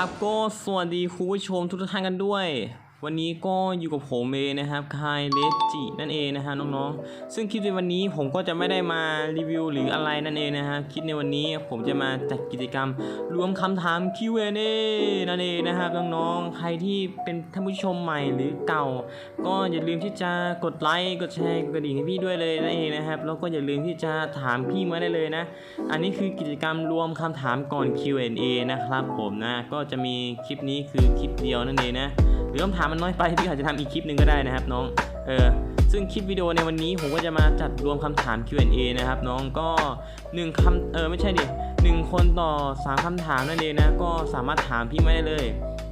ครับ ก็สวัสดีคุณผู้ชมทุกท่านกันด้วย วันนี้ก็อยู่กับผมเองนะครับคายเลจินั่นเองนะฮะน้องๆ ซึ่งคลิปในวันนี้ผมก็จะไม่ได้มารีวิวหรืออะไรนั่นเองนะฮะคลิปในวันนี้ผมจะมาจัดกิจกรรมรวมคำถาม Q&A นั่นเองนะครับน้องๆ ใครที่เป็นท่านผู้ชมใหม่หรือเก่า ก็อย่าลืมที่จะกดไลค์กดแชร์กดดิ่งให้พี่ด้วยเลยนั่นเองนะครับแล้วก็อย่าลืมที่จะถามพี่มาได้เลยนะ อันนี้คือกิจกรรมรวมคำถามก่อน Q&A นะครับผมนะก็จะมีคลิปนี้คือคลิปเดียวนั่นเองนะหรือคำถามมันน้อยไปพี่อาจจะทำอีกคลิปหนึ่งก็ได้นะครับน้องเออซึ่งคลิปวิดีโอในวันนี้ผมก็จะมาจัดรวมคำถาม Q&A นะครับน้องก็1คำเออไม่ใช่ดิหนึ่งคนต่อสามคำถามนั่นเองนะก็สามารถถามพี่ไม่ได้เลย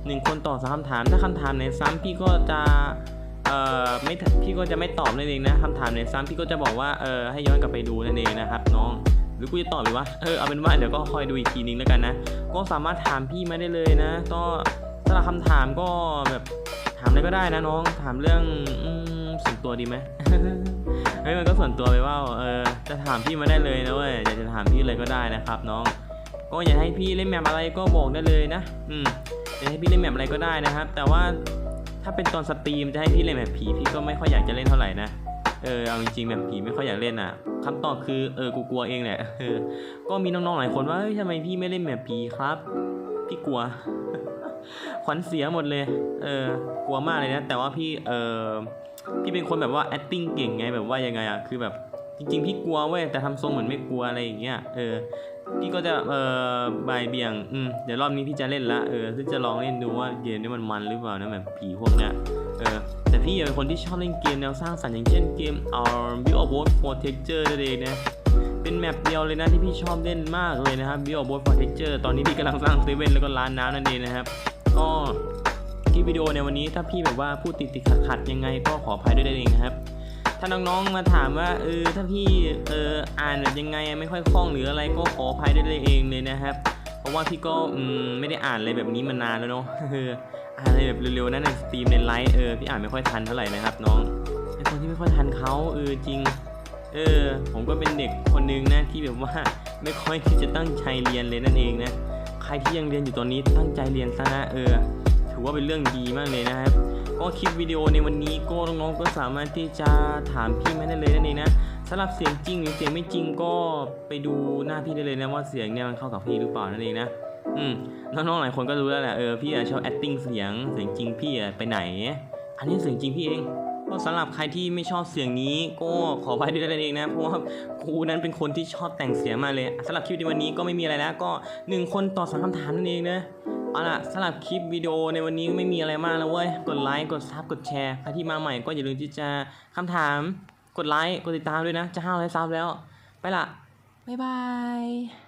หนึ่งคนต่อสามคำถาม ถ้าคำถามไหนซ้ำพี่ก็จะเอ่อไม่พี่ก็จะไม่ตอบนั่นเองนะคำถามในซ้ำพี่ก็จะบอกว่าเออให้ย้อนกลับไปดูนั่นเองนะครับน้องหรือกูจะตอบหรือวะเออเอาเป็นว่าเดี๋ยวก็คอยดูอีกทีนึงแล้วกันนะ ก็สามารถถามพี่มาได้เลยนะ ก็สำหรับคำถามก็แบบามอะไรก็ได้นะน้อง ถามเรื่องอส่วนตัวดีไหมเฮ้ยมันก็ส่วนตัวไปว่าเออจะถามพี่มาได้เลยนะเว้ยอยากจะถามพี่เลยก็ได้นะครับ น้อง ก็อยากให้พี่เล่นแมปอะไรก็บอกได้เลยนะ อืมอยากให้พี่เล่นแมปอะไรก็ได้นะครับ แต่ว่าถ้าเป็นตอนสตรีมจะให้พี่เล่นแบบผีพี่ก็ไม่ค่อยอยากจะเล่นเท่าไหร่นะ เออเอาจริงๆแบบผีไม่ค่อยอยากเล่นอะคำตอบคือเออกูกลัวเองแหละก็มีน้องๆหลายคนว่าเฮ้ยทำไมพี่ไม่เล่นแบบผีครับ พี่กลัว ขวัญเสียหมดเลย เออกลัวมากเลยนะ แต่ว่าพี่ เออพี่เป็นคนแบบว่า acting เก่งไง แบบว่ายังไงอะคือแบบ จริง ๆ พี่กลัวเว้ย แต่ทำทรงเหมือนไม่กลัวอะไรอย่างเงี้ย เออ พี่ก็จะ เออบายเบี่ยง อืม เดี๋ยวรอบนี้พี่จะเล่นละ เออซึ่งจะลองเล่นดูว่าเกมนี้มันมันหรือเปล่านะแบบผีพวกเนี้ย เออ แต่พี่เป็นคนที่ชอบเล่นเกมแนวสร้างสรรค์อย่างเช่นเกม Our Build a Boat for Texture นั่นเองนะ เป็นแมปเดียวเลยนะที่พี่ชอบเล่นมากเลยนะครับ Build a Boat for Texture ตอนนี้พี่กำลังสร้างเซเว่นแล้วก็ร้านน้ำนั่นเองนะครับก็คลิปวิดีโอในวันนี้ถ้าพี่แบบว่าพูดติดติดขัดขัดยังไงก็ขออภัยด้วยได้เองนะครับ ถ้าน้องๆมาถามว่าเออถ้าพี่เอออ่านแบบยังไงไม่ค่อยคล่องหรืออะไรก็ขออภัยด้วยได้เองเลยนะครับเพราะว่าพี่ก็อืมไม่ได้อ่านอะไรแบบนี้มานานแล้วเนาะอออ่านอะไรแบบเร็วๆนะในสตรีมในไลฟ์เออพี่อ่านไม่ค่อยทันเท่าไหร่นะครับน้องไอคนที่ไม่ค่อยทันเขาเออจริง เออ ผมก็เป็นเด็กคนหนึงนะที่แบบว่าไม่ค่อยที่จะตั้งใจเรียนเลยนั่นเองนะ ใครที่ยังเรียนอยู่ตอนนี้ตั้งใจเรียนซะนะเออ ถือว่าเป็นเรื่องดีมากเลยนะครับ ก็คลิปวิดีโอในวันนี้ก็น้องๆก็สามารถที่จะถามพี่มาได้เลยนั่นเองนะสำหรับเสียงจริงหรือเสียงไม่จริงก็ไปดูหน้าพี่ได้เลยนะว่าเสียงเนี่ยมันเข้ากับพี่หรือเปล่านั่นเองนะอืมน้องๆหลายคนก็รู้แล้วแหละเออพี่อะชอบ acting เสียงเสียงจริงพี่อะไปไหน อันนี้เสียงจริงพี่เอง ก็สำหรับใครที่ไม่ชอบเสียงนี้ก็ขอไปด้วยนั่นเองนะเพราะว่าครูนั้นเป็นคนที่ชอบแต่งเสียงมาเลยสำหรับคลิปในวันนี้ก็ไม่มีอะไรแล้วก็หนึ่งคนตอบสามคำถามนั่นเองนะเอาล่ะสำหรับคลิปวิดีโอในวันนี้ไม่มีอะไรมากแล้วเว้ยกดไลค์กดซับกดแชร์ใครที่มาใหม่ก็อย่าลืมที่จะคำถาม กดไลค์กดติดตามด้วยนะ จะห้าร้อยซับแล้ว ไปละบ๊ายบาย